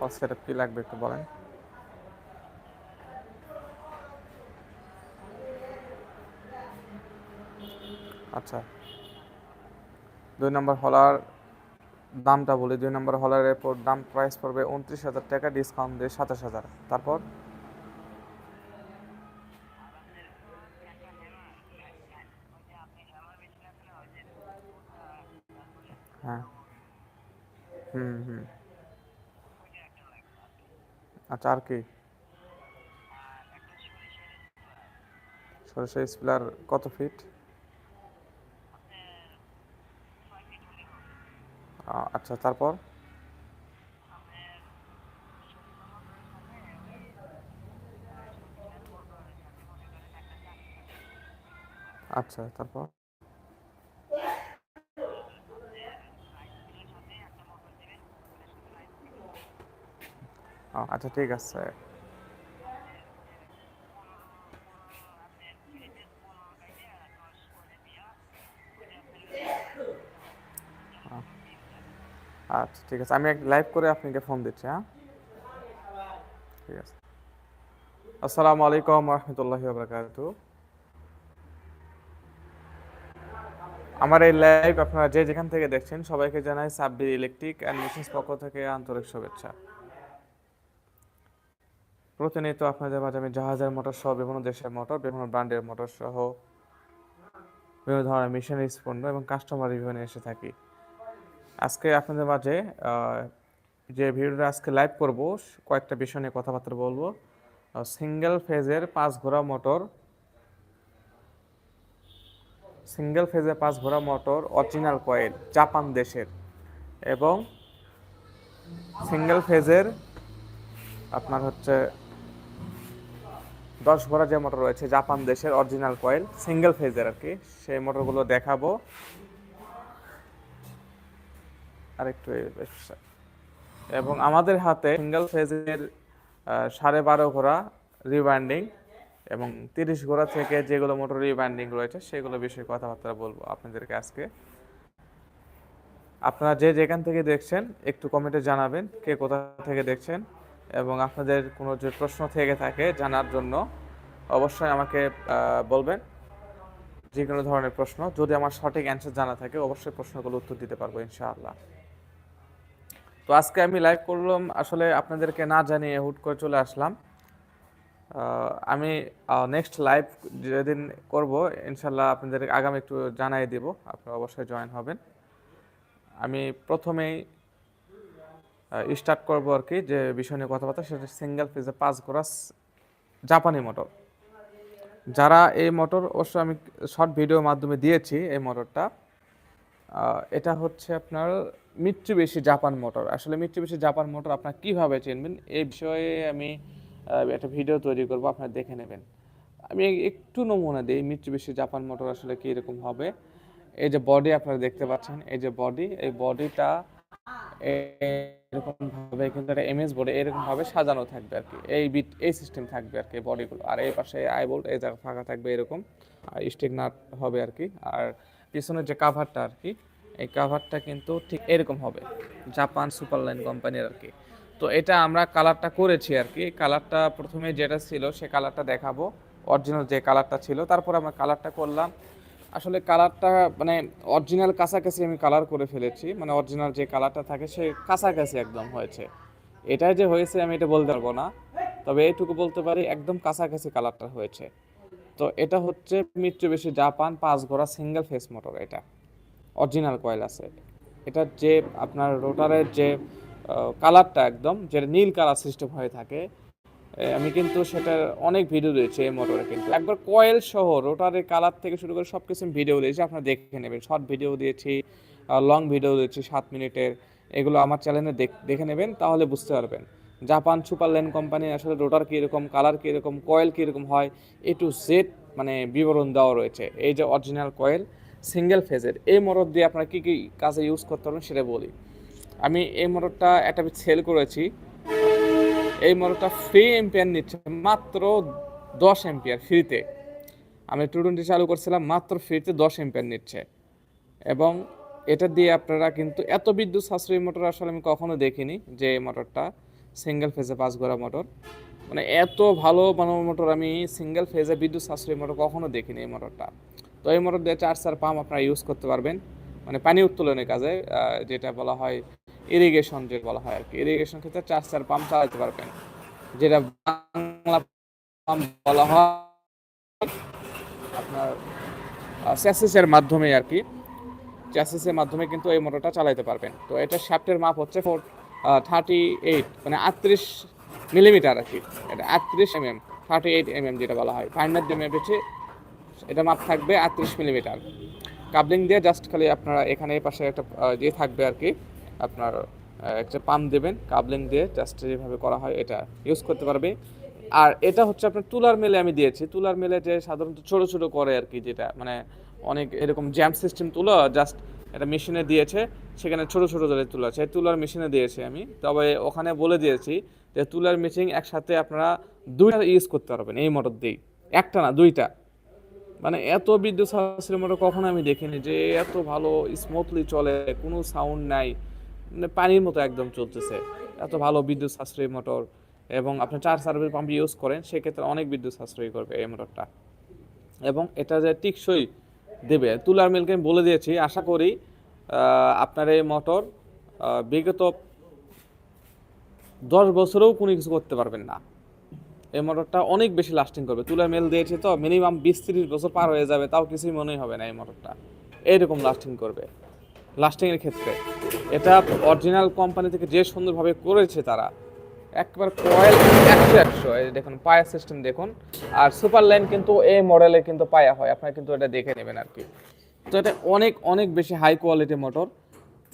Power set কি লাগবে একটু বলেন? আচ্ছা। দুই নম্বর হলার দামটা বলি, দুই নম্বর হলারের পর দাম প্রাইস পড়বে উনত্রিশ হাজার টাকা ডিসকাউন্ট দিয়ে সাতাশ হাজার। তারপর? হ্যাঁ। হুম হুম। আচ্ছা আর কি? সরষে স্প্লার কত ফিট আচ্ছা তারপর? আচ্ছা তারপর? আচ্ছা ঠিক আছে। আচ্ছা ঠিক আছে। আমি লাইভ করে আপনাকে ফোন দিচ্ছি হ্যাঁ? ঠিক আছে। আসসালামু আলাইকুম রহমতুল্লাহি বাবরাকাতু আমার এই লাইভ আপনারা যে যেখান থেকে দেখছেন, সবাইকে জানাই সাব্বির ইলেকট্রিক অ্যান্ড পক্ষ থেকে আন্তরিক শুভেচ্ছা। প্রতিনিয়ত আপনাদের মাঝে আমি জাহাজের মোটর সহ বিভিন্ন দেশের মোটর বিভিন্ন ব্র্যান্ডের মোটর সহ বিভিন্ন ধরনের মেশিনারিজ পণ্য এবং কাস্টমার রিভিউ নিয়ে এসে থাকি। আজকে আপনাদের মাঝে যে ভিডিওটা আজকে লাইভ করব, কয়েকটা বিষয় নিয়ে কথাবার্তা বলব। সিঙ্গেল ফেজের পাঁচ ঘোড়া মোটর সিঙ্গেল ফেজের পাঁচ ঘোড়া মোটর অরিজিনাল কয়েল জাপান দেশের। এবং সিঙ্গেল ফেজের আপনার হচ্ছে দশ ঘোড়া যে মোটর রয়েছে, জাপান দেশের অরিজিনাল কয়েল সিঙ্গেল ফেজের আর কি সেই মোটরগুলো দেখাবো। আরেকটু এবং আমাদের হাতে সিঙ্গেল ফেজের সাড়ে বারো ঘোড়া রিবাইন্ডিং এবং তিরিশ ঘোড়া থেকে যেগুলো মোটর রিবাইন্ডিং রয়েছে, সেগুলো বিষয়ে কথাবার্তা বলব আপনাদেরকে আজকে। আপনারা যে যেখান থেকে দেখছেন, একটু কমেন্টে জানাবেন, কে কোথা থেকে দেখছেন। এবং আপনাদের কোনো যে প্রশ্ন থেকে থাকে জানার জন্য অবশ্যই আমাকে বলবেন। যে কোনো ধরনের প্রশ্ন, যদি আমার সঠিক অ্যান্সার জানা থাকে, অবশ্যই প্রশ্নগুলো উত্তর দিতে পারব, ইনশাআল্লাহ। তো আজকে আমি লাইভ করলাম, আসলে আপনাদেরকে না জানিয়ে হুট করে চলে আসলাম। আমি নেক্সট লাইভ যেদিন করব ইনশাল্লাহ আপনাদের আগামী একটু জানাই দেব, আপনারা অবশ্যই জয়েন হবেন। আমি প্রথমেই স্টার্ট করব আর কি, যে বিষয় নিয়ে কথাবার্তা, সেটা সিঙ্গেল ফেজে পাঁচ ঘোড়া জাপানি মোটর যারা এই মোটর অবশ্য আমি শর্ট ভিডিওর মাধ্যমে দিয়েছি এই মোটরটা এটা হচ্ছে আপনার মিত্রুবেশি জাপান মোটর আসলে মিত্রুবেশি জাপান মোটর আপনার কীভাবে চিনবেন, এই বিষয়ে আমি একটা ভিডিও তৈরি করব, আপনারা দেখে নেবেন। আমি একটু নমুনা দিই মিত্রুবেশি জাপান মোটর আসলে কি রকম হবে। এই যে বডি আপনারা দেখতে পাচ্ছেন, এই যে বডি এই বডিটা এরকম ভাবে কিন্তু একটা এমএস বডি এরকম ভাবে সাজানো থাকবে আর কি। এই বিট এই সিস্টেম থাকবে আর কি বডিগুলো আর এই পাশে আই বোল্ট এই জায়গা ফাঁকা থাকবে এরকম। আর স্টিক নাট হবে আর কি। আর পিছনের যে কাভারটা আর কি, এই কাভারটা কিন্তু ঠিক এরকম হবে। জাপান সুপারলাইন কোম্পানির আর কি। তো এটা আমরা কালারটা করেছি আর কি। কালারটা প্রথমে যেটা ছিল, সে কালারটা দেখাবো। অরিজিনাল যে কালারটা ছিল, তারপর আমরা কালারটা করলাম। আসলে কালারটা মানে অরিজিনাল কাছাকাছি আমি কালার করে ফেলেছি। মানে অরিজিনাল যে কালারটা থাকে সে কাছাকাছি একদম হয়েছে। এটাই যে হয়েছে আমি এটা বলতে পারব না। তবে এইটুকু বলতে পারি, একদম কাছাকাছি কালারটা হয়েছে। তো এটা হচ্ছে মিত্রবেশি জাপান পাঁচ ঘোড়া সিঙ্গেল ফেস মোটর এটা। অরিজিনাল কয়েল আছে। এটা যে আপনার রোটারের যে কালারটা একদম যেটা নীল কালার সিস্টেম হয়ে থাকে আমি কিন্তু সেটার অনেক ভিডিও রয়েছে এই মোটরে কিন্তু। একবার কয়েল সহ রোটারের কালার থেকে শুরু করে সব কিছু ভিডিও দিয়েছি, আপনারা দেখে নেবেন। শর্ট ভিডিও দিয়েছি লং ভিডিও দিয়েছি, সাত মিনিটের। এগুলো আমার চ্যানেলে দেখে নেবেন, তাহলে বুঝতে পারবেন। জাপান সুপারল্যান্ড কোম্পানি, আসলে রোটার কীরকম, কালার কীরকম, কয়েল কীরকম হয় এ টু জেড মানে বিবরণ দেওয়া রয়েছে। এই যে অরিজিনাল কয়েল সিঙ্গেল ফেজের এই মোটর দিয়ে আপনারা কী কী কাজে ইউজ করতে পারবেন সেটা বলি। আমি এই মোটরটা একটা সেল করেছি। এই মোটরটা ফ্রি এম্পিয়ার নিচ্ছে, মাত্র দশ এম্পিয়ার ফ্রিতে আমি টু টোয়েন্টি চালু করছিলাম, মাত্র ফ্রিতে দশ এম্পিয়ার নিচ্ছে। এবং এটা দিয়ে আপনারা কিন্তু এত বিদ্যুৎ সাশ্রয়ী মোটর আসলে আমি কখনো দেখিনি যে এই মোটরটা সিঙ্গেল ফেজে পাঁচ ঘোড়া মোটর। মানে এত ভালো মানে মোটর আমি সিঙ্গেল ফেজে বিদ্যুৎ সাশ্রয়ী মোটর কখনো দেখিনি এই মোটরটা। তো এই মোটর দিয়ে চার চার পাম্প আপনারা ইউজ করতে পারবেন। মানে পানি উত্তোলনের কাজে যেটা বলা হয় ইরিগেশন যে বলা হয় আর কি ইরিগেশন ক্ষেত্রে চার চার পাম্প চালাতে পারবেন। যেটা বাংলা পাম্প বলা হয় আপনার স্যাসেসের মাধ্যমে আর কি চ্যাসিসের মাধ্যমে কিন্তু এই মোটরটা চালাতে পারবেন। তো এটা শ্যাফটের মাপ হচ্ছে ফোর থার্টি এইট মানে আটত্রিশ মিলিমিটার আর কি এটা আটত্রিশ M M thirty eight MM যেটা বলা হয়। ফাইনার যে মেপেছে এটা মাপ থাকবে আটত্রিশ মিলিমিটার কাবলিং দিয়ে জাস্ট খালি আপনারা এখানে পাশে একটা ইয়ে থাকবে আর কি আপনার একটা পাম্প দেবেন, কাবলিং দিয়ে জাস্ট যেভাবে করা হয় এটা ইউজ করতে পারবে। আর এটা হচ্ছে আপনার তুলার মেলে আমি দিয়েছি। তুলার মেলে যে সাধারণত ছোট ছোট করে আর কি যেটা মানে অনেক এরকম জ্যাম সিস্টেম তুলো জাস্ট এটা মেশিনে দিয়েছে, সেখানে ছোট ছোট ধরে তুলা। আছে তুলার মেশিনে দিয়েছি আমি। তবে ওখানে বলে দিয়েছি যে তুলার মেশিন একসাথে আপনারা দুইটা ইউজ করতে পারবেন এই মোটর দিয়েই। একটা না, দুইটা। মানে এত বিদ্যুৎ মোটর কখনো আমি দেখিনি যে এত ভালো স্মুথলি চলে, কোনো সাউন্ড নাই। পানির মতো একদম চলতেছে। এত ভালো বিদ্যুৎ সাশ্রয়ী মোটর এবং আপনি চার সার্ভিস পাম্প ইউজ করেন, সেক্ষেত্রে অনেক বিদ্যুৎ সাশ্রয়ী করবে এই মোটরটা। এবং এটা যে টিকসই দেবে, তুলার মিলকে আমি বলে দিয়েছি, আশা করি আপনার এই মোটর বিগত দশ বছরেও কোনো কিছু করতে পারবেন না। এই মোটরটা অনেক বেশি লাস্টিং করবে। তুলার মেল দিয়েছে তো মিনিমাম বিশ তিরিশ বছর পার হয়ে যাবে, তাও কিছুই মনেই হবে না এই মোটরটা। এইরকম লাস্টিং করবে। লাস্টিংয়ের ক্ষেত্রে। এটা অরিজিনাল কোম্পানি থেকে যে সুন্দরভাবে করেছে তারা, একবার কয়েল একশো একশো দেখুন, পায়া সিস্টেম দেখুন। আর সুপার লাইন কিন্তু এই মডেলে কিন্তু পায়া হয়, আপনারা কিন্তু এটা দেখে নেবেন আর কি। তো এটা অনেক অনেক বেশি হাই কোয়ালিটি মোটর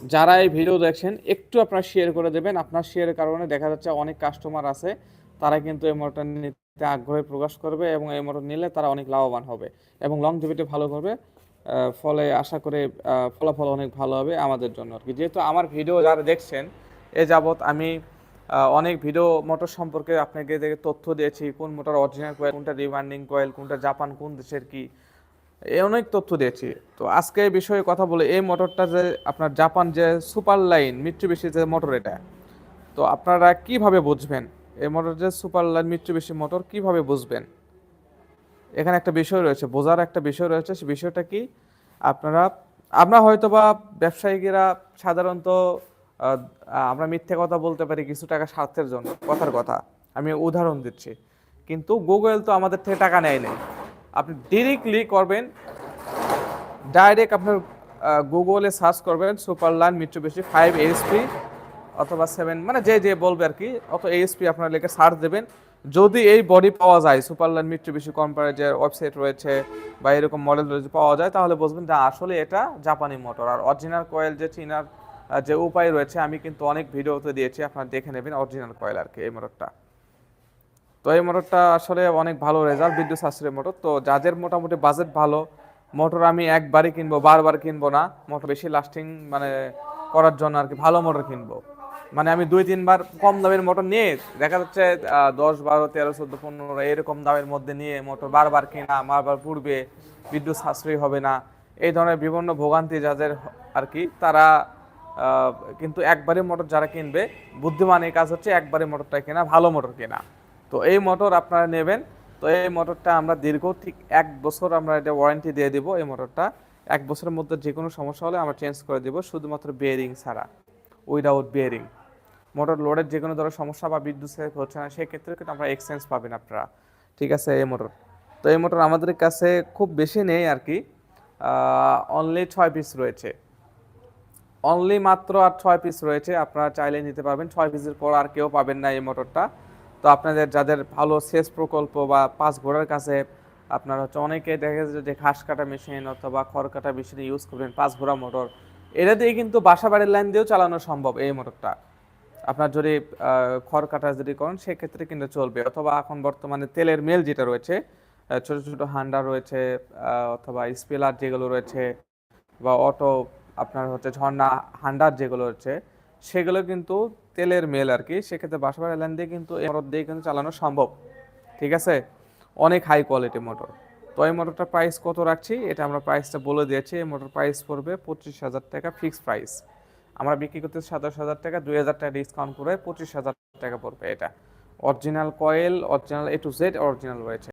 যারা এই ভিডিও দেখছেন, একটু আপনারা শেয়ার করে দেবেন। আপনার শেয়ারের কারণে দেখা যাচ্ছে অনেক কাস্টমার আছে, তারা কিন্তু এই মোটর নিতে আগ্রহ প্রকাশ করবে এবং এই মোটর নিলে তারা অনেক লাভবান হবে এবং লংজিভিটি ভালো করবে। ফলে আশা করে ফলাফল অনেক ভালো হবে আমাদের জন্য আর কি। যেহেতু আমার ভিডিও যারা দেখছেন, এ যাবৎ আমি অনেক ভিডিও মোটর সম্পর্কে আপনাকে তথ্য দিয়েছি, কোন মোটর অরিজিনাল কয়েল কোনটা রিমান্ডিং কয়েল কোনটা জাপান, কোন দেশের কি, এ অনেক তথ্য দিয়েছি। তো আজকে এই বিষয়ে কথা বলে, এই মোটরটা যে আপনার জাপান যে সুপার লাইন মিত্রুবেশি যে মোটর এটা, তো আপনারা কীভাবে বুঝবেন? এই মোটর যে সুপার লাইন মিত্রুবেশি মোটর কীভাবে বুঝবেন? এখানে একটা বিষয় রয়েছে, বোঝার একটা বিষয় রয়েছে সেই বিষয়টা কি? আপনারা, আমরা হয়তো বা ব্যবসায়িকেরা সাধারণত আমরা মিথ্যে কথা বলতে পারি কিছু টাকা স্বার্থের জন্য, কথার কথা। আমি উদাহরণ দিচ্ছি। কিন্তু গুগল তো আমাদের থেকে টাকা নেয় নেই। আপনি ডিরেক্টলি করবেন ডাইরেক্ট আপনার গুগলে সার্চ করবেন super line Mitsubishi five HP অথবা সেভেন মানে যে যে বলবে আর কি, অত এইচপি আপনার লেখে সার্চ দেবেন। যদি এই বডি পাওয়া যায় সুপারল্যান্ড মিট্রুবেশি কোম্পানির যে ওয়েবসাইট রয়েছে বা এরকম মডেল রয়েছে পাওয়া যায়, তাহলে বুঝবেন যে আসলে এটা জাপানি মোটর আর অরিজিনাল কয়েল যে চীনার যে উপায় রয়েছে, আমি কিন্তু অনেক ভিডিওতে দিয়েছি, আপনারা দেখে নেবেন অরিজিনাল কয়েল আর কি, এই মোটরটা তো এই মোটরটা আসলে অনেক ভালো রেজাল্ট বিদ্যুৎ সাশ্রয়ী মোটর তো যাদের মোটামুটি বাজেট ভালো মোটর আমি একবারই কিনবো, বারবার কিনবো না মোটর বেশি লাস্টিং মানে করার জন্য আর কি ভালো মোটর কিনবো। মানে আমি দুই, তিনবার কম দামের মোটর নিয়ে, দেখা যাচ্ছে দশ, বারো, তেরো, চোদ্দ, পনেরো, এরকম দামের মধ্যে নিয়ে মোটর বারবার কেনা, বারবার পুড়বে, বিদ্যুৎ সাশ্রয়ী হবে না। এই ধরনের বিভিন্ন ভোগান্তি যাদের আর কি, তারা কিন্তু একবারে মোটর যারা কিনবে, বুদ্ধিমান এই কাজ হচ্ছে একবারে মোটরটা কেনা, ভালো মোটর কেনা। তো এই মোটর আপনারা নেবেন, তো এই মোটরটা আমরা দীর্ঘ ঠিক এক বছর আমরা এটা ওয়ারেন্টি দিয়ে দিব, এই মোটরটা এক বছরের মধ্যে যে কোনো সমস্যা হলে আমরা চেঞ্জ করে দিব, শুধুমাত্র বেয়ারিং ছাড়া উইদাউট বেয়ারিং মোটর লোডের যে কোনো ধরনের সমস্যা বা বিদ্যুৎ সেট হচ্ছে না, সেক্ষেত্রে কিন্তু আমরা এক্সচেঞ্জ পাবেন আপনারা। ঠিক আছে, এই মোটর। তো এই মোটর আমাদের কাছে খুব বেশি নেই আর কি। অনলি ছয় পিস রয়েছে। অনলি মাত্র আর ছয় পিস রয়েছে, আপনারা চাইলে নিতে পারবেন। ছয় পিসের পর আর কেউ পাবেন না এই মোটরটা। তো আপনাদের যাদের ভালো সেচ প্রকল্প বা পাঁচ ঘোড়ার কাছে আপনার হচ্ছে অনেকে দেখা যে ঘাস কাটা মেশিন অথবা খড় কাটা মেশিন ইউজ করবেন, পাঁচ ঘোড়া মোটর। এটা দিয়ে কিন্তু বাসা বাড়ির লাইন দিয়েও চালানো সম্ভব এই মোটরটা। আপনার যদি খড় কাটা যদি করেন, সেক্ষেত্রে কিন্তু চলবে। অথবা এখন বর্তমানে তেলের মেল যেটা রয়েছে ছোট ছোট হান্ডা রয়েছে অথবা স্পেলার যেগুলো রয়েছে, বা অটো আপনার হচ্ছে ঝর্ণা হান্ডার যেগুলো রয়েছে, সেগুলো কিন্তু তেলের মেল আর কি। সেক্ষেত্রে বাসাবাড়ি লাইন দিয়ে কিন্তু এই দিয়ে কিন্তু চালানো সম্ভব। ঠিক আছে? অনেক হাই কোয়ালিটি মোটর তো এই মোটরটার প্রাইস কত রাখছি? এটা আমরা প্রাইসটা বলে দিয়েছি। এই মোটর প্রাইস পড়বে পঁচিশ হাজার টাকা ফিক্সড প্রাইস আমরা বিক্রি করতে সাতাশ হাজার টাকা, দুই হাজার টাকা ডিসকাউন্ট করে পঁচিশ হাজার টাকা পড়বে এটা। Original coil original A to Z original রয়েছে।